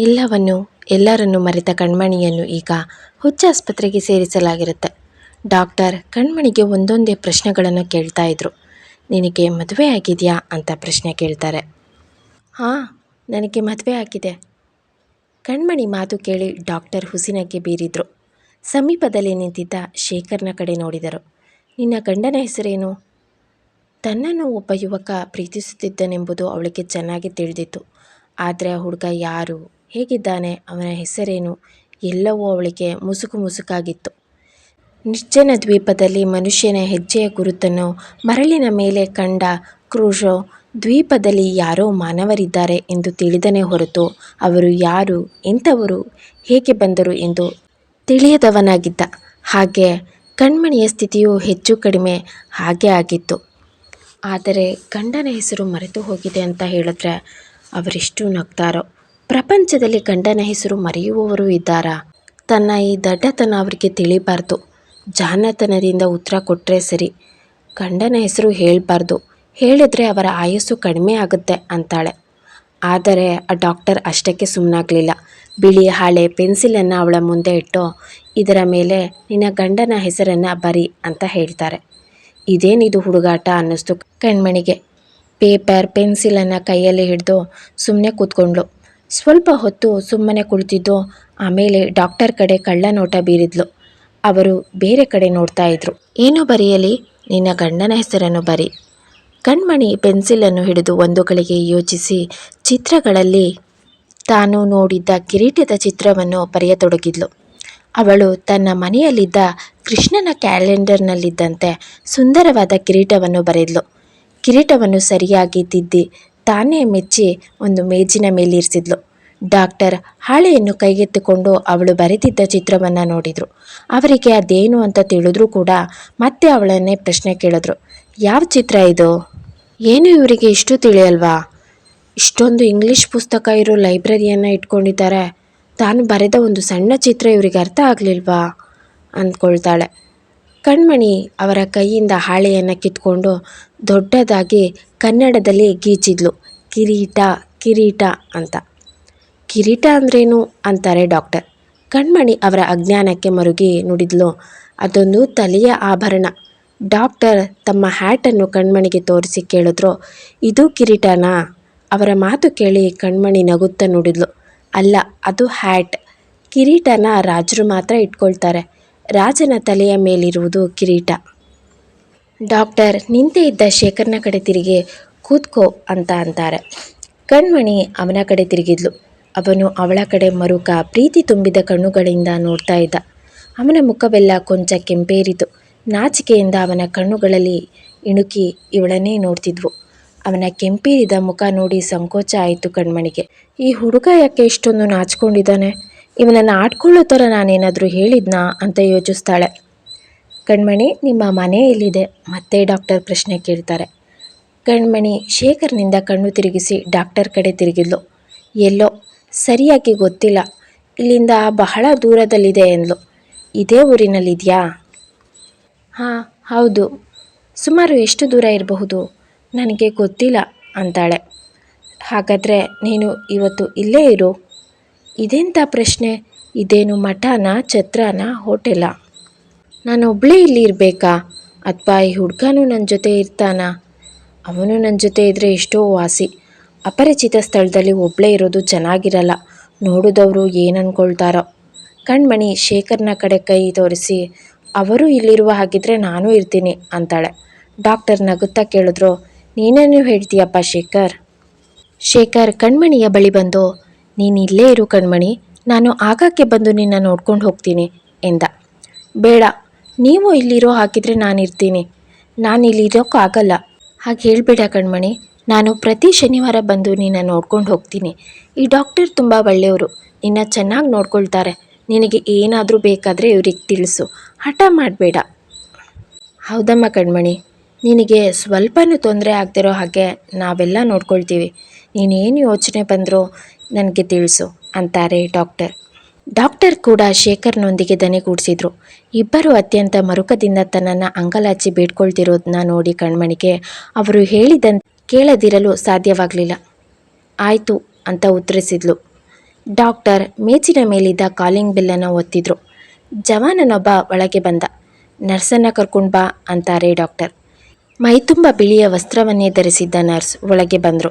ಎಲ್ಲವನ್ನು, ಎಲ್ಲರನ್ನು ಮರೆತ ಕಣ್ಮಣಿಯನ್ನು ಈಗ ಹುಚ್ಚ ಆಸ್ಪತ್ರೆಗೆ ಸೇರಿಸಲಾಗಿರುತ್ತೆ. ಡಾಕ್ಟರ್ ಕಣ್ಮಣಿಗೆ ಒಂದೊಂದೇ ಪ್ರಶ್ನೆಗಳನ್ನು ಕೇಳ್ತಾ ಇದ್ರು. ನಿನಗೆ ಮದುವೆ ಆಗಿದೆಯಾ ಅಂತ ಪ್ರಶ್ನೆ ಕೇಳ್ತಾರೆ. ಹಾಂ, ನನಗೆ ಮದುವೆ ಆಗಿದೆ. ಕಣ್ಮಣಿ ಮಾತು ಕೇಳಿ ಡಾಕ್ಟರ್ ಹುಸಿನಕ್ಕೆ ಬೀರಿದ್ರು. ಸಮೀಪದಲ್ಲಿ ನಿಂತಿದ್ದ ಶೇಖರ್ನ ಕಡೆ ನೋಡಿದರು. ನಿನ್ನ ಗಂಡನ ಹೆಸರೇನು? ತನ್ನನ್ನು ಒಬ್ಬ ಯುವಕ ಪ್ರೀತಿಸುತ್ತಿದ್ದನೆಂಬುದು ಅವಳಿಗೆ ಚೆನ್ನಾಗಿ ತಿಳಿದಿತ್ತು. ಆದರೆ ಆ ಹುಡುಗ ಯಾರು? ಹೇಗಿದ್ದಾನೆ ಅವನ ಹೆಸರೇನು? ಎಲ್ಲವೂ ಅವಳಿಗೆ ಮುಸುಕು ಮುಸುಕಾಗಿತ್ತು. ನಿರ್ಜನ ದ್ವೀಪದಲ್ಲಿ ಮನುಷ್ಯನ ಹೆಜ್ಜೆಯ ಗುರುತನ್ನು ಮರಳಿನ ಮೇಲೆ ಕಂಡ ಕ್ರೂಶೋ ದ್ವೀಪದಲ್ಲಿ ಯಾರೋ ಮಾನವರಿದ್ದಾರೆ ಎಂದು ತಿಳಿದನೇ ಹೊರತು ಅವರು ಯಾರು, ಎಂಥವರು, ಹೇಗೆ ಬಂದರು ಎಂದು ತಿಳಿಯದವನಾಗಿದ್ದ. ಹಾಗೆ ಕಣ್ಮಣಿಯ ಸ್ಥಿತಿಯು ಹೆಚ್ಚು ಕಡಿಮೆ ಹಾಗೆ ಆಗಿತ್ತು. ಆದರೆ ಗಂಡನ ಹೆಸರು ಮರೆತು ಹೋಗಿದೆ ಅಂತ ಹೇಳಿದ್ರೆ ಅವರೆಷ್ಟು ನಗ್ತಾರೋ? ಪ್ರಪಂಚದಲ್ಲಿ ಗಂಡನ ಹೆಸರು ಮರೆಯುವವರು ಇದ್ದಾರಾ? ತನ್ನ ಈ ದಡ್ಡತನ ಅವರಿಗೆ ತಿಳಿಬಾರ್ದು. ಜಾಣತನದಿಂದ ಉತ್ತರ ಕೊಟ್ಟರೆ ಸರಿ. ಗಂಡನ ಹೆಸರು ಹೇಳಬಾರ್ದು. ಹೇಳಿದ್ರೆ ಅವರ ಆಯಸ್ಸು ಕಡಿಮೆ ಆಗುತ್ತೆ ಅಂತಾಳೆ. ಆದರೆ ಆ ಡಾಕ್ಟರ್ ಅಷ್ಟಕ್ಕೆ ಸುಮ್ಮನಾಗಲಿಲ್ಲ ಬಿಳಿ ಹಾಳೆ ಪೆನ್ಸಿಲನ್ನು ಅವಳ ಮುಂದೆ ಇಟ್ಟು, ಇದರ ಮೇಲೆ ನಿನ್ನ ಗಂಡನ ಹೆಸರನ್ನು ಬರಿ ಅಂತ ಹೇಳ್ತಾರೆ. ಇದೇನಿದು ಹುಡುಗಾಟ ಅನ್ನಿಸ್ತು ಕಣ್ಮಣಿಗೆ. ಪೇಪರ್, ಪೆನ್ಸಿಲನ್ನು ಕೈಯಲ್ಲಿ ಹಿಡಿದು ಸುಮ್ಮನೆ ಕೂತ್ಕೊಂಡ್ಳು. ಸ್ವಲ್ಪ ಹೊತ್ತು ಸುಮ್ಮನೆ ಕುಳಿತಿದ್ದು, ಆಮೇಲೆ ಡಾಕ್ಟರ್ ಕಡೆ ಕಳ್ಳ ನೋಟ ಬೀರಿದ್ಲು. ಅವರು ಬೇರೆ ಕಡೆ ನೋಡ್ತಾ ಇದ್ರು. ಏನು ಬರೆಯಲಿ, ನಿನ್ನ ಗಂಡನ ಹೆಸರನ್ನು ಬರಿ. ಕಣ್ಮಣಿ ಪೆನ್ಸಿಲನ್ನು ಹಿಡಿದು ಒಂದು ಗಳಿಗೆ ಯೋಚಿಸಿ ಚಿತ್ರಗಳಲ್ಲಿ ತಾನು ನೋಡಿದ್ದ ಕಿರೀಟದ ಚಿತ್ರವನ್ನು ಬರೆಯತೊಡಗಿದ್ಲು. ಅವಳು ತನ್ನ ಮನೆಯಲ್ಲಿದ್ದ ಕೃಷ್ಣನ ಕ್ಯಾಲೆಂಡರ್ನಲ್ಲಿದ್ದಂತೆ ಸುಂದರವಾದ ಕಿರೀಟವನ್ನು ಬರೆದ್ಲು. ಕಿರೀಟವನ್ನು ಸರಿಯಾಗಿ ತಿದ್ದಿ ತಾನೇ ಮೆಚ್ಚಿ ಒಂದು ಮೇಜಿನ ಮೇಲಿರಿಸಿದ್ಲು. ಡಾಕ್ಟರ್ ಹಾಳೆಯನ್ನು ಕೈಗೆತ್ತಿಕೊಂಡು ಅವಳು ಬರೆದಿದ್ದ ಚಿತ್ರವನ್ನು ನೋಡಿದರು. ಅವರಿಗೆ ಅದೇನು ಅಂತ ತಿಳಿದ್ರೂ ಕೂಡ ಮತ್ತೆ ಅವಳನ್ನೇ ಪ್ರಶ್ನೆ ಕೇಳಿದ್ರು. ಯಾವ ಚಿತ್ರ ಇದು? ಏನು ಇವರಿಗೆ ಇಷ್ಟು ತಿಳಿಯಲ್ವಾ? ಇಷ್ಟೊಂದು ಇಂಗ್ಲಿಷ್ ಪುಸ್ತಕ ಇರೋ ಲೈಬ್ರರಿಯನ್ನು ಇಟ್ಕೊಂಡಿದ್ದಾರೆ. ತಾನು ಬರೆದ ಒಂದು ಸಣ್ಣ ಚಿತ್ರ ಇವರಿಗೆ ಅರ್ಥ ಆಗಲಿಲ್ವಾ? ಅಂದ್ಕೊಳ್ತಾಳೆ. ಕಣ್ಮಣಿ ಅವರ ಕೈಯಿಂದ ಹಾಳೆಯನ್ನು ಕಿತ್ಕೊಂಡು ದೊಡ್ಡದಾಗಿ ಕನ್ನಡದಲ್ಲಿ ಗೀಚಿದ್ಲು. ಕಿರೀಟ ಕಿರೀಟ ಅಂತ. ಕಿರೀಟ ಅಂದ್ರೇನು ಅಂತಾರೆ ಡಾಕ್ಟರ್. ಕಣ್ಮಣಿ ಅವರ ಅಜ್ಞಾನಕ್ಕೆ ಮರುಗಿ ನುಡಿದ್ಲು. ಅದೊಂದು ತಲೆಯ ಆಭರಣ. ಡಾಕ್ಟರ್ ತಮ್ಮ ಹ್ಯಾಟನ್ನು ಕಣ್ಮಣಿಗೆ ತೋರಿಸಿ ಕೇಳಿದ್ರು, ಇದು ಕಿರೀಟನಾ? ಅವರ ಮಾತು ಕೇಳಿ ಕಣ್ಮಣಿ ನಗುತ್ತಾ ನುಡಿದ್ಲು. ಅಲ್ಲ, ಅದು ಹ್ಯಾಟ್. ಕಿರೀಟನ ರಾಜರು ಮಾತ್ರ ಇಟ್ಕೊಳ್ತಾರೆ. ರಾಜನ ತಲೆಯ ಮೇಲಿರುವುದು ಕಿರೀಟ. ಡಾಕ್ಟರ್ ನಿಂತೇ ಇದ್ದ ಶೇಖರ್ನ ಕಡೆ ತಿರುಗಿ ಕೂತ್ಕೋ ಅಂತ ಅಂತಾರೆ. ಕಣ್ಮಣಿ ಅವನ ಕಡೆ ತಿರುಗಿದ್ಲು. ಅವನು ಅವಳ ಕಡೆ ಮರುಕ ಪ್ರೀತಿ ತುಂಬಿದ ಕಣ್ಣುಗಳಿಂದ ನೋಡ್ತಾ ಇದ್ದ. ಅವನ ಮುಖವೆಲ್ಲ ಕೊಂಚ ಕೆಂಪೇರಿತು. ನಾಚಿಕೆಯಿಂದ ಅವನ ಕಣ್ಣುಗಳಲ್ಲಿ ಇಣುಕಿ ಇವಳನ್ನೇ ನೋಡ್ತಿದ್ವು. ಅವನ ಕೆಂಪೇರಿದ ಮುಖ ನೋಡಿ ಸಂಕೋಚ ಆಯಿತು ಕಣ್ಮಣಿಗೆ. ಈ ಹುಡುಗ ಯಾಕೆ ಇಷ್ಟೊಂದು ನಾಚಿಕೊಂಡಿದ್ದಾನೆ? ಇವನನ್ನು ಆಡ್ಕೊಳ್ಳೋ ಥರ ನಾನೇನಾದರೂ ಹೇಳಿದ್ನಾ ಅಂತ ಯೋಚಿಸ್ತಾಳೆ. ಕಣ್ಮಣಿ, ನಿಮ್ಮ ಮನೆ ಎಲ್ಲಿದೆ? ಮತ್ತೆ ಡಾಕ್ಟರ್ ಪ್ರಶ್ನೆ ಕೇಳ್ತಾರೆ. ಕಣ್ಮಣಿ ಶೇಖರ್ನಿಂದ ಕಣ್ಣು ತಿರುಗಿಸಿ ಡಾಕ್ಟರ್ ಕಡೆ ತಿರುಗಿದ್ಲು. ಎಲ್ಲೋ? ಸರಿಯಾಗಿ ಗೊತ್ತಿಲ್ಲ. ಇಲ್ಲಿಂದ ಬಹಳ ದೂರದಲ್ಲಿದೆ ಎಂದ್ಲು. ಇದೇ ಊರಿನಲ್ಲಿದೆಯಾ? ಹಾಂ, ಹೌದು. ಸುಮಾರು ಎಷ್ಟು ದೂರ ಇರಬಹುದು? ನನಗೆ ಗೊತ್ತಿಲ್ಲ ಅಂತಾಳೆ. ಹಾಗಾದರೆ ನೀನು ಇವತ್ತು ಇಲ್ಲೇ ಇರು. ಇದೆಂಥ ಪ್ರಶ್ನೆ? ಇದೇನು ಮಠನಾ, ಛತ್ರನಾ, ಹೋಟೆಲ? ನಾನು ಒಬ್ಬಳೇ ಇಲ್ಲಿ ಇರಬೇಕಾ? ಅಥವಾ ಈ ಹುಡುಗನೂ ನನ್ನ ಜೊತೆ ಇರ್ತಾನಾ? ಅವನು ನನ್ನ ಜೊತೆ ಇದ್ದರೆ ಎಷ್ಟೋ ವಾಸಿ. ಅಪರಿಚಿತ ಸ್ಥಳದಲ್ಲಿ ಒಬ್ಬಳೇ ಇರೋದು ಚೆನ್ನಾಗಿರಲ್ಲ. ನೋಡಿದವರು ಏನು ಅಂದ್ಕೊಳ್ತಾರೋ ಕಣ್ಮಣಿ ಶೇಖರ್ನ ಕಡೆ ಕೈ ತೋರಿಸಿ, ಅವರು ಇಲ್ಲಿರುವ ಹಾಗಿದ್ರೆ ನಾನು ಇರ್ತೀನಿ ಅಂತಾಳೆ. ಡಾಕ್ಟರ್ ನಗುತ್ತಾ ಕೇಳಿದ್ರು, ನೀನೇನು ಹೇಳ್ತೀಯಪ್ಪ ಶೇಖರ್? ಶೇಖರ್ ಕಣ್ಮಣಿಯ ಬಳಿ ಬಂದು, ನೀನು ಇಲ್ಲೇ ಇರು ಕಣ್ಮಣಿ. ನಾನು ಆಗಾಗ್ಗೆ ಬಂದು ನಿನ್ನ ನೋಡ್ಕೊಂಡು ಹೋಗ್ತೀನಿ ಎಂದ. ಬೇಡ ನೀವು ಇಲ್ಲಿರೋ ಹಾಕಿದರೆ ನಾನು ಇರ್ತೀನಿ ನಾನು ಇಲ್ಲಿರೋಕ್ಕಾಗಲ್ಲ ಹಾಗೆ ಹೇಳಬೇಡ ಕಣ್ಮಣಿ. ನಾನು ಪ್ರತಿ ಶನಿವಾರ ಬಂದು ನಿನ್ನ ನೋಡ್ಕೊಂಡು ಹೋಗ್ತೀನಿ. ಈ ಡಾಕ್ಟರ್ ತುಂಬ ಒಳ್ಳೆಯವರು. ನಿನ್ನ ಚೆನ್ನಾಗಿ ನೋಡ್ಕೊಳ್ತಾರೆ. ನಿನಗೆ ಏನಾದರೂ ಬೇಕಾದರೆ ಇವ್ರಿಗೆ ತಿಳಿಸು. ಹಠ ಮಾಡಬೇಡ. ಹೌದಮ್ಮ ಕಣ್ಮಣಿ. ನಿನಗೆ ಸ್ವಲ್ಪನೂ ತೊಂದರೆ ಆಗ್ದಿರೋ ಹಾಗೆ ನಾವೆಲ್ಲ ನೋಡ್ಕೊಳ್ತೀವಿ. ನೀನೇನು ಯೋಚನೆ ಬಂದರೂ ನನಗೆ ತಿಳಿಸು, ಅಂತಾರೆ ಡಾಕ್ಟರ್. ಡಾಕ್ಟರ್ ಕೂಡ ಶೇಖರ್ನೊಂದಿಗೆ ದನಿಗೂಡಿಸಿದ್ರು. ಇಬ್ಬರು ಅತ್ಯಂತ ಮರುಕದಿಂದ ತನ್ನನ್ನು ಅಂಗಲಾಚಿ ಬೇಡ್ಕೊಳ್ತಿರೋದನ್ನ ನೋಡಿ ಕಣ್ಮಣಿಗೆ ಅವರು ಹೇಳಿದಂತೆ ಕೇಳದಿರಲು ಸಾಧ್ಯವಾಗಲಿಲ್ಲ. ಆಯಿತು ಅಂತ ಉತ್ತರಿಸಿದ್ಲು. ಡಾಕ್ಟರ್ ಮೇಜಿನ ಮೇಲಿದ್ದ ಕಾಲಿಂಗ್ ಬಿಲ್ಲನ್ನು ಒತ್ತಿದ್ರು. ಜವಾನನೊಬ್ಬ ಒಳಗೆ ಬಂದ. ನರ್ಸನ್ನ ಕರ್ಕೊಂಡು ಬಾ ಅಂತಾರೆ ಡಾಕ್ಟರ್. ಮೈತುಂಬ ಬಿಳಿಯ ವಸ್ತ್ರವನ್ನೇ ಧರಿಸಿದ್ದ ನರ್ಸ್ ಒಳಗೆ ಬಂದರು.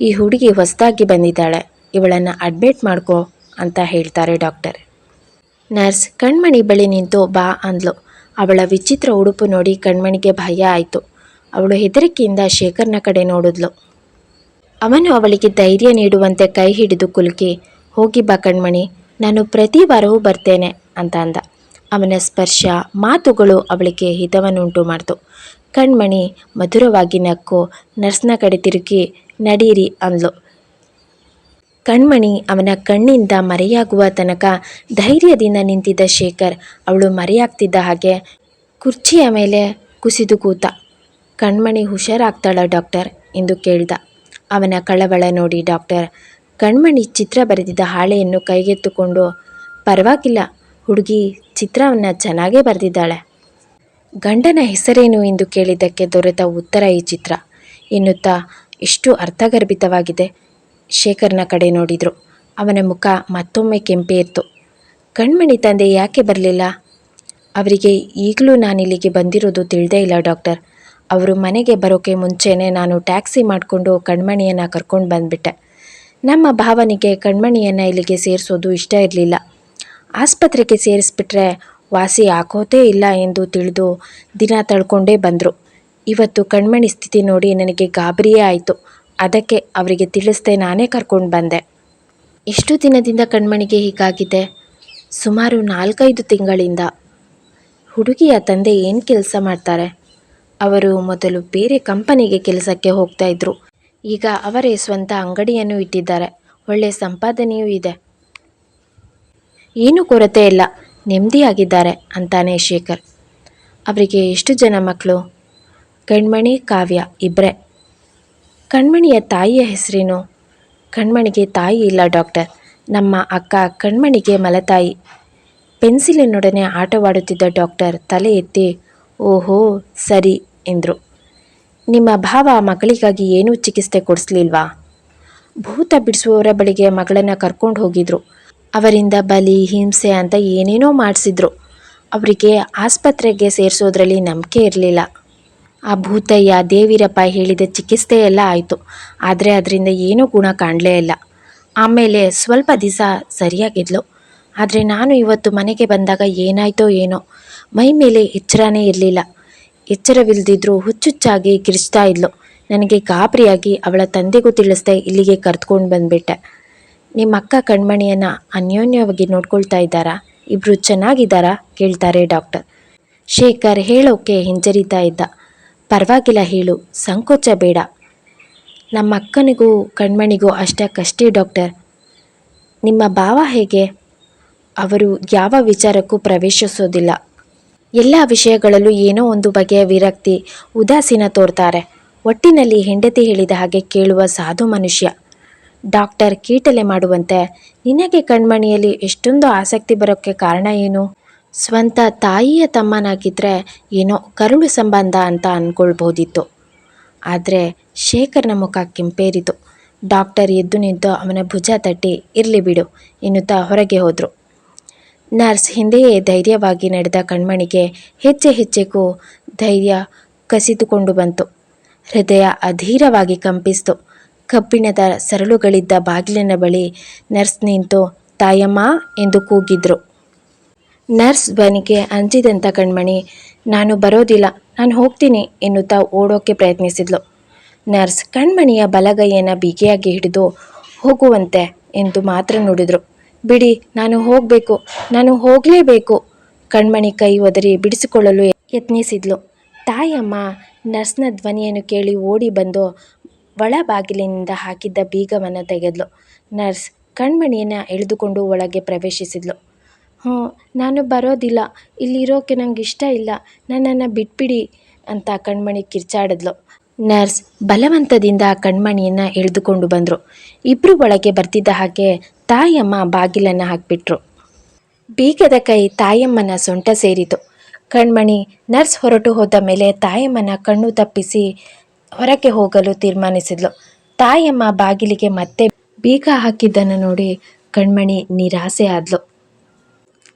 ಈ ಹುಡುಗಿ ಹೊಸದಾಗಿ ಬಂದಿದ್ದಾಳೆ. ಇವಳನ್ನು ಅಡ್ಮಿಟ್ ಮಾಡ್ಕೋ ಅಂತ ಹೇಳ್ತಾರೆ ಡಾಕ್ಟರ್. ನರ್ಸ್, ಕಣ್ಮಣಿ ಬಳಿ ನಿಂತು ಬಾ ಅಂದ್ಲು. ಅವಳ ವಿಚಿತ್ರ ಉಡುಪು ನೋಡಿ ಕಣ್ಮಣಿಗೆ ಭಯ ಆಯಿತು. ಅವಳು ಹೆದರಿಕೆಯಿಂದ ಶೇಖರ್ನ ಕಡೆ ನೋಡಿದ್ಲು. ಅವನು ಅವಳಿಗೆ ಧೈರ್ಯ ನೀಡುವಂತೆ ಕೈ ಹಿಡಿದು ಕುಲುಕಿ, ಹೋಗಿ ಬಾ ಕಣ್ಮಣಿ, ನಾನು ಪ್ರತಿ ವಾರವೂ ಬರ್ತೇನೆ ಅಂತ ಅಂದ. ಅವನ ಸ್ಪರ್ಶ, ಮಾತುಗಳು ಅವಳಿಗೆ ಹಿತವನ್ನುಂಟು ಮಾಡಿತು. ಕಣ್ಮಣಿ ಮಧುರವಾಗಿ ನಕ್ಕು, ನರ್ಸ್ನ ಕಡೆ ತಿರುಗಿ, ನಡೀರಿ ಅಂದ್ಲು. ಕಣ್ಮಣಿ ಅವನ ಕಣ್ಣಿಂದ ಮರೆಯಾಗುವ ತನಕ ಧೈರ್ಯದಿಂದ ನಿಂತಿದ್ದ ಶೇಖರ್ ಅವಳು ಮರೆಯಾಗ್ತಿದ್ದ ಹಾಗೆ ಕುರ್ಚಿಯ ಮೇಲೆ ಕುಸಿದು ಕೂತ. ಕಣ್ಮಣಿ ಹುಷಾರಾಗ್ತಾಳ ಡಾಕ್ಟರ್? ಎಂದು ಕೇಳ್ದ. ಅವನ ಕಳವಳ ನೋಡಿ ಡಾಕ್ಟರ್. ಕಣ್ಮಣಿ ಚಿತ್ರ ಬರೆದಿದ್ದ ಹಾಳೆಯನ್ನು ಕೈಗೆತ್ತುಕೊಂಡು, ಪರವಾಗಿಲ್ಲ, ಹುಡುಗಿ ಚಿತ್ರವನ್ನು ಚೆನ್ನಾಗೇ ಬರೆದಿದ್ದಾಳೆ. ಗಂಡನ ಹೆಸರೇನು ಎಂದು ಕೇಳಿದ್ದಕ್ಕೆ ದೊರೆತ ಉತ್ತರ ಈ ಚಿತ್ರ. ಎನ್ನುತ್ತಾ ಎಷ್ಟು ಅರ್ಥಗರ್ಭಿತವಾಗಿದೆ. ಶೇಖರ್ನ ಕಡೆ ನೋಡಿದರು. ಅವನ ಮುಖ ಮತ್ತೊಮ್ಮೆ ಕೆಂಪೇರ್ತು ಕಣ್ಮಣಿ ತಂದೆ ಯಾಕೆ ಬರಲಿಲ್ಲ? ಅವರಿಗೆ ಈಗಲೂ ನಾನು ಇಲ್ಲಿಗೆ ಬಂದಿರೋದು ತಿಳಿದೇ ಇಲ್ಲ, ಡಾಕ್ಟರ್. ಅವರು ಮನೆಗೆ ಬರೋಕ್ಕೆ ಮುಂಚೆನೇ ನಾನು ಟ್ಯಾಕ್ಸಿ ಮಾಡಿಕೊಂಡು ಕಣ್ಮಣಿಯನ್ನು ಕರ್ಕೊಂಡು ಬಂದುಬಿಟ್ಟೆ. ನಮ್ಮ ಭಾವನಿಗೆ ಕಣ್ಮಣಿಯನ್ನು ಇಲ್ಲಿಗೆ ಸೇರಿಸೋದು ಇಷ್ಟ ಇರಲಿಲ್ಲ. ಆಸ್ಪತ್ರೆಗೆ ಸೇರಿಸ್ಬಿಟ್ರೆ ವಾಸಿ ಹಾಕೋದೇ ಇಲ್ಲ ಎಂದು ತಿಳಿದು ದಿನ ತಳ್ಕೊಂಡೇ ಬಂದರು. ಇವತ್ತು ಕಣ್ಮಣಿ ಸ್ಥಿತಿ ನೋಡಿ ನನಗೆ ಗಾಬರಿಯೇ ಆಯಿತು. ಅದಕ್ಕೆ ಅವರಿಗೆ ತಿಳಿಸ್ದೆ ನಾನೇ ಕರ್ಕೊಂಡು ಬಂದೆ. ಎಷ್ಟು ದಿನದಿಂದ ಕಣ್ಮಣಿಗೆ ಹೀಗಾಗಿದೆ. ಸುಮಾರು ನಾಲ್ಕೈದು ತಿಂಗಳಿಂದ ಹುಡುಗಿಯ ತಂದೆ ಏನು ಕೆಲಸ ಮಾಡ್ತಾರೆ? ಅವರು ಮೊದಲು ಬೇರೆ ಕಂಪನಿಗೆ ಕೆಲಸಕ್ಕೆ ಹೋಗ್ತಾ ಇದ್ರು. ಈಗ ಅವರೇ ಸ್ವಂತ ಅಂಗಡಿಯನ್ನು ಇಟ್ಟಿದ್ದಾರೆ. ಒಳ್ಳೆಯ ಸಂಪಾದನೆಯೂ ಇದೆ. ಏನೂ ಕೊರತೆ ಇಲ್ಲ. ನೆಮ್ಮದಿಯಾಗಿದ್ದಾರೆ ಅಂತಾನೆ ಶೇಖರ್. ಅವರಿಗೆ ಎಷ್ಟು ಜನ ಮಕ್ಕಳು ಕಣ್ಮಣಿ, ಕಾವ್ಯ ಇಬ್ಬರೇ ಕಣ್ಮಣಿಯ ತಾಯಿಯ ಹೆಸರೇನು? ಕಣ್ಮಣಿಗೆ ತಾಯಿ ಇಲ್ಲ, ಡಾಕ್ಟರ್. ನಮ್ಮ ಅಕ್ಕ ಕಣ್ಮಣಿಗೆ ಮಲತಾಯಿ. ಪೆನ್ಸಿಲಿನೊಡನೆ ಆಟವಾಡುತ್ತಿದ್ದ ಡಾಕ್ಟರ್ ತಲೆ ಎತ್ತಿ, ಓಹೋ, ಸರಿ, ಎಂದರು. ನಿಮ್ಮ ಭಾವ ಮಗಳಿಗಾಗಿ ಏನೂ ಚಿಕಿತ್ಸೆ ಕೊಡಿಸ್ಲಿಲ್ವಾ? ಭೂತ ಬಿಡಿಸುವವರ ಬಳಿಗೆ ಮಗಳನ್ನು ಕರ್ಕೊಂಡು ಹೋಗಿದ್ರು. ಅವರಿಂದ ಬಲಿ, ಹಿಂಸೆ ಅಂತ ಏನೇನೋ ಮಾಡಿಸಿದ್ರು. ಅವರಿಗೆ ಆಸ್ಪತ್ರೆಗೆ ಸೇರಿಸೋದ್ರಲ್ಲಿ ನಂಬಿಕೆ ಇರಲಿಲ್ಲ. ಆ ಭೂತಯ್ಯ ದೇವಿರಪ್ಪ ಹೇಳಿದ ಚಿಕಿತ್ಸೆ ಎಲ್ಲ ಆಯಿತು. ಆದರೆ ಅದರಿಂದ ಏನೂ ಗುಣ ಕಾಣಲೇ ಇಲ್ಲ. ಆಮೇಲೆ ಸ್ವಲ್ಪ ದಿವಸ ಸರಿಯಾಗಿದ್ಲು ಆದರೆ ನಾನು ಇವತ್ತು ಮನೆಗೆ ಬಂದಾಗ ಏನಾಯ್ತೋ ಏನೋ. ಮೈ ಮೇಲೆ ಎಚ್ಚರನೇ ಇರಲಿಲ್ಲ. ಎಚ್ಚರವಿಲ್ಲದಿದ್ರೂ ಹುಚ್ಚುಚ್ಚಾಗಿ ಕಿರಿಸ್ತಾ ಇದ್ಲು. ನನಗೆ ಗಾಬರಿಯಾಗಿ ಅವಳ ತಂದೆಗೂ ತಿಳಿಸ್ದೆ ಇಲ್ಲಿಗೆ ಕರೆದುಕೊಂಡು ಬಂದುಬಿಟ್ಟೆ. ನಿಮ್ಮ ಅಕ್ಕ ಕಣ್ಮಣಿಯನ್ನು ಅನ್ಯೋನ್ಯವಾಗಿ ನೋಡ್ಕೊಳ್ತಾ ಇದ್ದಾರಾ? ಇಬ್ಬರು ಚೆನ್ನಾಗಿದ್ದಾರಾ? ಕೇಳ್ತಾರೆ ಡಾಕ್ಟರ್. ಶೇಖರ್ ಹೇಳೋಕೆ ಹಿಂಜರಿತಾ ಇದ್ದ. ಪರವಾಗಿಲ್ಲ ಹೇಳು, ಸಂಕೋಚ ಬೇಡ. ನಮ್ಮ ಅಕ್ಕನಿಗೂ ಕಣ್ಮಣಿಗೂ ಅಷ್ಟಕ್ಕಷ್ಟೇ ಡಾಕ್ಟರ್. ನಿಮ್ಮ ಭಾವ ಹೇಗೆ? ಅವರು ಯಾವ ವಿಚಾರಕ್ಕೂ ಪ್ರವೇಶಿಸೋದಿಲ್ಲ. ಎಲ್ಲ ವಿಷಯಗಳಲ್ಲೂ ಏನೋ ಒಂದು ಬಗೆಯ ವಿರಕ್ತಿ, ಉದಾಸೀನ ತೋರ್ತಾರೆ. ಒಟ್ಟಿನಲ್ಲಿ ಹೆಂಡತಿ ಹೇಳಿದ ಹಾಗೆ ಕೇಳುವ ಸಾಧು ಮನುಷ್ಯ. ಡಾಕ್ಟರ್ ಕೀಟಲೆ ಮಾಡುವಂತೆ ನಿನಗೆ ಕಣ್ಮಣಿಯಲ್ಲಿ ಎಷ್ಟೊಂದು ಆಸಕ್ತಿ ಬರೋಕ್ಕೆ ಕಾರಣ ಏನು? ಸ್ವಂತ ತಾಯಿಯ ತಮ್ಮನಾಗಿದ್ದರೆ ಏನೋ ಕರುಳು ಸಂಬಂಧ ಅಂತ ಅಂದ್ಕೊಳ್ಬೋದಿತ್ತು ಆದರೆ ಶೇಖರ್ನ ಮುಖ ಕೆಂಪೇರಿತು. ಡಾಕ್ಟರ್ ಎದ್ದು ನಿಂತು ಅವನ ಭುಜ ತಟ್ಟಿ, ಇರಲಿ ಬಿಡು, ಎನ್ನುತ್ತಾ ಹೊರಗೆ ಹೋದರು. ನರ್ಸ್ ಹಿಂದೆಯೇ ಧೈರ್ಯವಾಗಿ ನಡೆದ ಕಣ್ಮಣಿಗೆ ಹೆಚ್ಚೆ ಹೆಚ್ಚೆಗೂ ಧೈರ್ಯ ಕಸಿದುಕೊಂಡು ಬಂತು. ಹೃದಯ ಅಧೀರವಾಗಿ ಕಂಪಿಸ್ತು. ಕಬ್ಬಿಣದ ಸರಳುಗಳಿದ್ದ ಬಾಗಿಲಿನ ಬಳಿ ನರ್ಸ್ ನಿಂತು, ತಾಯಮ್ಮ, ಎಂದು ಕೂಗಿದ್ರು. ನರ್ಸ್ ಧ್ವನಿಗೆ ಅಂಜಿದಂಥ ಕಣ್ಮಣಿ, ನಾನು ಬರೋದಿಲ್ಲ, ನಾನು ಹೋಗ್ತೀನಿ ಎನ್ನುತ್ತಾ ಓಡೋಕೆ ಪ್ರಯತ್ನಿಸಿದ್ಲು. ನರ್ಸ್ ಕಣ್ಮಣಿಯ ಬಲಗೈಯನ್ನು ಬಿಗಿಯಾಗಿ ಹಿಡಿದು, ಹೋಗುವಂತೆ ಎಂದು ಮಾತ್ರ ನುಡಿದ್ರು. ಬಿಡಿ, ನಾನು ಹೋಗಬೇಕು, ನಾನು ಹೋಗಲೇಬೇಕು ಕಣ್ಮಣಿ ಕೈ ಒದರಿ ಬಿಡಿಸಿಕೊಳ್ಳಲು ಯತ್ನಿಸಿದ್ಲು. ತಾಯಮ್ಮ ನರ್ಸ್ನ ಧ್ವನಿಯನ್ನು ಕೇಳಿ ಓಡಿ ಬಂದು ಒಳ ಬಾಗಿಲಿನಿಂದ ಹಾಕಿದ್ದ ಬೀಗವನ್ನು ತೆಗೆದ್ಲು. ನರ್ಸ್ ಕಣ್ಮಣಿಯನ್ನು ಎಳೆದುಕೊಂಡು ಒಳಗೆ ಪ್ರವೇಶಿಸಿದ್ಲು. ಹ್ಞೂ ನಾನು ಬರೋದಿಲ್ಲ. ಇಲ್ಲಿರೋಕ್ಕೆ ನಂಗೆ ಇಷ್ಟ ಇಲ್ಲ. ನನ್ನನ್ನು ಬಿಟ್ಬಿಡಿ ಅಂತ ಕಣ್ಮಣಿ ಕಿರ್ಚಾಡಿದ್ಲು. ನರ್ಸ್ ಬಲವಂತದಿಂದ ಕಣ್ಮಣಿಯನ್ನು ಎಳೆದುಕೊಂಡು ಬಂದರು. ಇಬ್ಬರು ಒಳಗೆ ಬರ್ತಿದ್ದ ಹಾಗೆ ತಾಯಮ್ಮ ಬಾಗಿಲನ್ನು ಹಾಕಿಬಿಟ್ರು. ಬೀಗದ ಕೈ ತಾಯಮ್ಮನ ಸೊಂಟ ಸೇರಿತು. ಕಣ್ಮಣಿ ನರ್ಸ್ ಹೊರಟು ಹೋದ ಮೇಲೆ ತಾಯಮ್ಮನ ಕಣ್ಣು ತಪ್ಪಿಸಿ ಹೊರಕ್ಕೆ ಹೋಗಲು ತೀರ್ಮಾನಿಸಿದ್ಲು. ತಾಯಮ್ಮ ಬಾಗಿಲಿಗೆ ಮತ್ತೆ ಬೀಗ ಹಾಕಿದ್ದನ್ನು ನೋಡಿ ಕಣ್ಮಣಿ ನಿರಾಸೆ ಆದ್ಲು.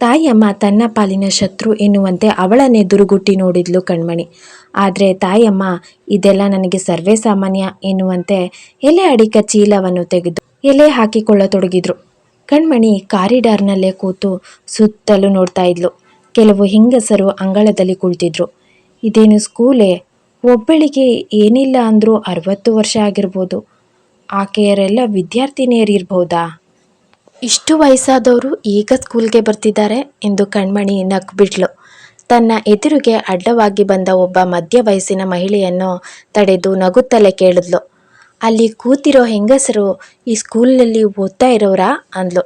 ತಾಯಮ್ಮ ತನ್ನ ಪಾಲಿನ ಶತ್ರು ಎನ್ನುವಂತೆ ಅವಳನ್ನೇ ದುರುಗುಟ್ಟಿ ನೋಡಿದ್ಲು ಕಣ್ಮಣಿ. ಆದರೆ ತಾಯಮ್ಮ ಇದೆಲ್ಲ ನನಗೆ ಸರ್ವೇ ಸಾಮಾನ್ಯ ಎನ್ನುವಂತೆ ಎಲೆ ಅಡಿಕ ಚೀಲವನ್ನು ತೆಗೆದು ಎಲೆ ಹಾಕಿಕೊಳ್ಳತೊಡಗಿದ್ರು. ಕಣ್ಮಣಿ ಕಾರಿಡಾರ್ನಲ್ಲೇ ಕೂತು ಸುತ್ತಲೂ ನೋಡ್ತಾ ಇದ್ಲು. ಕೆಲವು ಹೆಂಗಸರು ಅಂಗಳದಲ್ಲಿ ಕುಳಿತಿದ್ರು. ಇದೇನು ಸ್ಕೂಲೇ? ಒಬ್ಬಳಿಗೆ ಏನಿಲ್ಲ ಅಂದರೂ ಅರವತ್ತು ವರ್ಷ ಆಗಿರ್ಬೋದು. ಆಕೆಯರೆಲ್ಲ ವಿದ್ಯಾರ್ಥಿನಿಯರಿರ್ಬಹುದಾ ಇಷ್ಟು ವಯಸ್ಸಾದವರು ಈಗ ಸ್ಕೂಲ್ಗೆ ಬರ್ತಿದ್ದಾರೆ ಎಂದು ಕಣ್ಮಣಿ ನಕ್ಬಿಟ್ಲು ತನ್ನ ಎದುರಿಗೆ ಅಡ್ಡವಾಗಿ ಬಂದ ಒಬ್ಬ ಮಧ್ಯ ವಯಸ್ಸಿನ ಮಹಿಳೆಯನ್ನು ತಡೆದು ನಗುತ್ತಲೇ ಕೇಳಿದ್ಲು. ಅಲ್ಲಿ ಕೂತಿರೋ ಹೆಂಗಸರು ಈ ಸ್ಕೂಲ್ನಲ್ಲಿ ಓದ್ತಾ ಇರೋರಾ ಅಂದ್ಲು.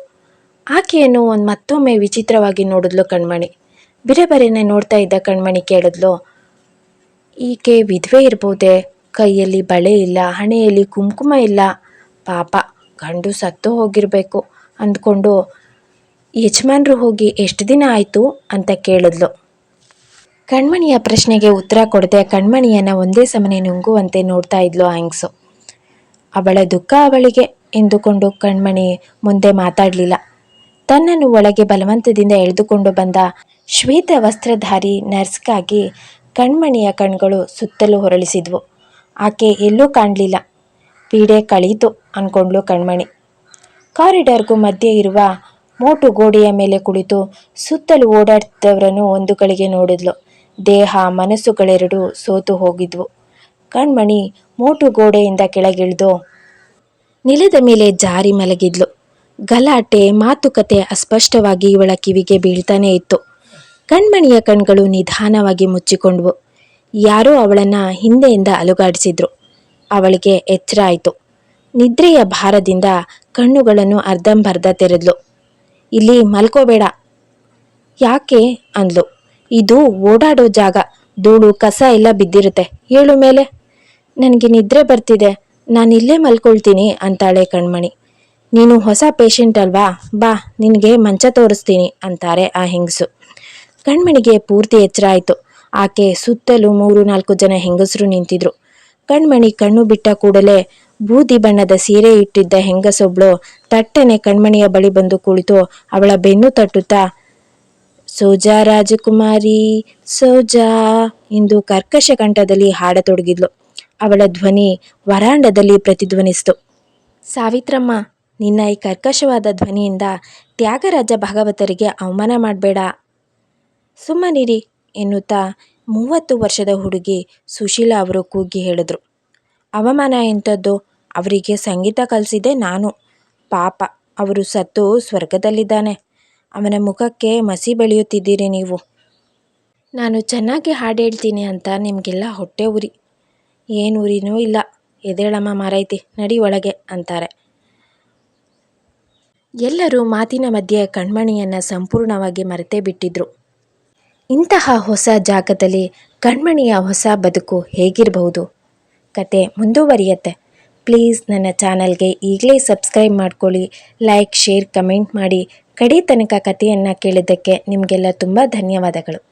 ಆಕೆಯನ್ನು ಒಂದು ಮತ್ತೊಮ್ಮೆ ವಿಚಿತ್ರವಾಗಿ ನೋಡಿದ್ಲು ಕಣ್ಮಣಿ. ಬಿರೆಬರೆನೆ ನೋಡ್ತಾ ಇದ್ದ ಕಣ್ಮಣಿ ಕೇಳಿದ್ಲು, ಈಕೆ ವಿಧವೆ ಇರ್ಬೋದೇ? ಕೈಯಲ್ಲಿ ಬಳೆ ಇಲ್ಲ, ಹಣೆಯಲ್ಲಿ ಕುಂಕುಮ ಇಲ್ಲ. ಪಾಪ, ಗಂಡು ಸತ್ತು ಹೋಗಿರಬೇಕು. ಅಂದ್ಕೊಂಡು ಯಜಮಾನ್ರು ಹೋಗಿ ಎಷ್ಟು ದಿನ ಆಯಿತು ಅಂತ ಕೇಳಿದ್ಲು. ಕಣ್ಮಣಿಯ ಪ್ರಶ್ನೆಗೆ ಉತ್ತರ ಕೊಡದೆ ಕಣ್ಮಣಿಯನ್ನು ಒಂದೇ ಸಮನೆ ನುಂಗುವಂತೆ ನೋಡ್ತಾ ಇದ್ಲು ಆಂಗ್ಸು. ಅವಳ ದುಃಖ ಅವಳಿಗೆ ಎಂದುಕೊಂಡು ಕಣ್ಮಣಿ ಮುಂದೆ ಮಾತಾಡಲಿಲ್ಲ. ತನ್ನನ್ನು ಒಳಗೆ ಬಲವಂತದಿಂದ ಎಳೆದುಕೊಂಡು ಬಂದ ಶ್ವೇತ ವಸ್ತ್ರಧಾರಿ ನರ್ಸ್ಗಾಗಿ ಕಣ್ಮಣಿಯ ಕಣ್ಗಳು ಸುತ್ತಲೂ ಹೊರಳಿಸಿದ್ವು. ಆಕೆ ಎಲ್ಲೂ ಕಾಣಲಿಲ್ಲ. ಪೀಡೆ ಕಳೀತು ಅಂದ್ಕೊಂಡ್ಲು ಕಣ್ಮಣಿ. ಕಾರಿಡಾರ್ಗೂ ಮಧ್ಯೆ ಇರುವ ಮೋಟು ಗೋಡೆಯ ಮೇಲೆ ಕುಳಿತು ಸುತ್ತಲೂ ಓಡಾಡ್ತಿದ್ದವರನ್ನು ಒಂದು ಗಳಿಗೆ ನೋಡಿದ್ಲು. ದೇಹ, ಮನಸ್ಸುಗಳೆರಡೂ ಸೋತು ಹೋಗಿದ್ವು. ಕಣ್ಮಣಿ ಮೋಟು ಗೋಡೆಯಿಂದ ಕೆಳಗಿಳಿದು ನೆಲದ ಮೇಲೆ ಜಾರಿ ಮಲಗಿದ್ಲು. ಗಲಾಟೆ, ಮಾತುಕತೆ ಅಸ್ಪಷ್ಟವಾಗಿ ಇವಳ ಕಿವಿಗೆ ಬೀಳ್ತಾನೆ ಇತ್ತು. ಕಣ್ಮಣಿಯ ಕಣ್ಗಳು ನಿಧಾನವಾಗಿ ಮುಚ್ಚಿಕೊಂಡ್ವು. ಯಾರೋ ಅವಳನ್ನ ಹಿಂದೆಯಿಂದ ಅಲುಗಾಡಿಸಿದ್ರು. ಅವಳಿಗೆ ಎಚ್ಚರ ಆಯಿತು ನಿದ್ರೆಯ ಭಾರದಿಂದ ಕಣ್ಣುಗಳನ್ನು ಅರ್ಧಂಬರ್ಧ ತೆರೆದ್ಲು. ಇಲ್ಲಿ ಮಲ್ಕೋಬೇಡ. ಯಾಕೆ? ಅಂದ್ಲು. ಇದು ಓಡಾಡೋ ಜಾಗ. ಧೂಳು ಕಸ ಎಲ್ಲ ಬಿದ್ದಿರುತ್ತೆ. ಏಳು ಮೇಲೆ. ನನಗೆ ನಿದ್ರೆ ಬರ್ತಿದೆ. ನಾನು ಇಲ್ಲೇ ಮಲ್ಕೊಳ್ತೀನಿ ಅಂತಾಳೆ ಕಣ್ಮಣಿ. ನೀನು ಹೊಸ ಪೇಷಂಟ್ ಅಲ್ವಾ? ಬಾ, ನಿನಗೆ ಮಂಚ ತೋರಿಸ್ತೀನಿ ಅಂತಾರೆ ಆ ಹೆಂಗಸು. ಕಣ್ಮಣಿಗೆ ಪೂರ್ತಿ ಎಚ್ಚರ ಆಯಿತು. ಆಕೆ ಸುತ್ತಲೂ ಮೂರು ನಾಲ್ಕು ಜನ ಹೆಂಗಸರು ನಿಂತಿದ್ರು. ಕಣ್ಮಣಿ ಕಣ್ಣು ಬಿಟ್ಟ ಕೂಡಲೇ ಬೂದಿ ಬಣ್ಣದ ಸೀರೆ ಇಟ್ಟಿದ್ದ ಹೆಂಗಸೊಬ್ಳು ತಟ್ಟನೆ ಕಣ್ಮಣಿಯ ಬಳಿ ಬಂದು ಕುಳಿತು ಅವಳ ಬೆನ್ನು ತಟ್ಟುತ್ತಾ, ಸೋಜಾ ರಾಜಕುಮಾರಿ, ಸೋಜಾ ಎಂದು ಕರ್ಕಶ ಕಂಠದಲ್ಲಿ ಹಾಡತೊಡಗಿದ್ಲು. ಅವಳ ಧ್ವನಿ ವರಾಂಡದಲ್ಲಿ ಪ್ರತಿಧ್ವನಿಸಿತು. ಸಾವಿತ್ರಮ್ಮ, ನಿನ್ನ ಈ ಕರ್ಕಶವಾದ ಧ್ವನಿಯಿಂದ ತ್ಯಾಗರಾಜ ಭಾಗವತರಿಗೆ ಅವಮಾನ ಮಾಡಬೇಡ. ಸುಮ್ಮನಿರಿ ಎನ್ನುತ್ತಾ ಮೂವತ್ತು ವರ್ಷದ ಹುಡುಗಿ ಸುಶೀಲಾ ಅವರು ಕೂಗಿ ಹೇಳಿದ್ರು. ಅವಮಾನ ಎಂಥದ್ದು ಅವರಿಗೆ ಸಂಗೀತ ಕಲಿಸಿದೆ ನಾನು. ಪಾಪ, ಅವರು ಸತ್ತು ಸ್ವರ್ಗದಲ್ಲಿದ್ದಾನೆ. ಅವನ ಮುಖಕ್ಕೆ ಮಸಿ ಬೆಳೆಯುತ್ತಿದ್ದೀರಿ ನೀವು. ನಾನು ಚೆನ್ನಾಗಿ ಹಾಡು ಹೇಳ್ತೀನಿ ಅಂತ ನಿಮಗೆಲ್ಲ ಹೊಟ್ಟೆ ಉರಿ. ಏನು ಉರಿನೂ ಇಲ್ಲ. ಎದೇಳಮ್ಮ ಮಾರೈತಿ ನಡಿ ಒಳಗೆ ಅಂತಾರೆ. ಎಲ್ಲರೂ ಮಾತಿನ ಮಧ್ಯೆ ಕಣ್ಮಣಿಯನ್ನು ಸಂಪೂರ್ಣವಾಗಿ ಮರೆತೇ ಬಿಟ್ಟಿದ್ರು. ಇಂತಹ ಹೊಸ ಜಾಗದಲ್ಲಿ ಕಣ್ಮಣಿಯ ಹೊಸ ಬದುಕು ಹೇಗಿರಬಹುದು? ಕತೆ ಮುಂದುವರಿಯತ್ತೆ. ಪ್ಲೀಸ್ ನನ್ನ ಚಾನಲ್ಗೆ ಈಗಲೇ ಸಬ್ಸ್ಕ್ರೈಬ್ ಮಾಡ್ಕೊಳ್ಳಿ, ಲೈಕ್, ಶೇರ್, ಕಮೆಂಟ್ ಮಾಡಿ. ಕಡೆ ತನಕ ಕಥೆಯನ್ನು ಕೇಳಿದ್ದಕ್ಕೆ ನಿಮಗೆಲ್ಲ ತುಂಬ ಧನ್ಯವಾದಗಳು.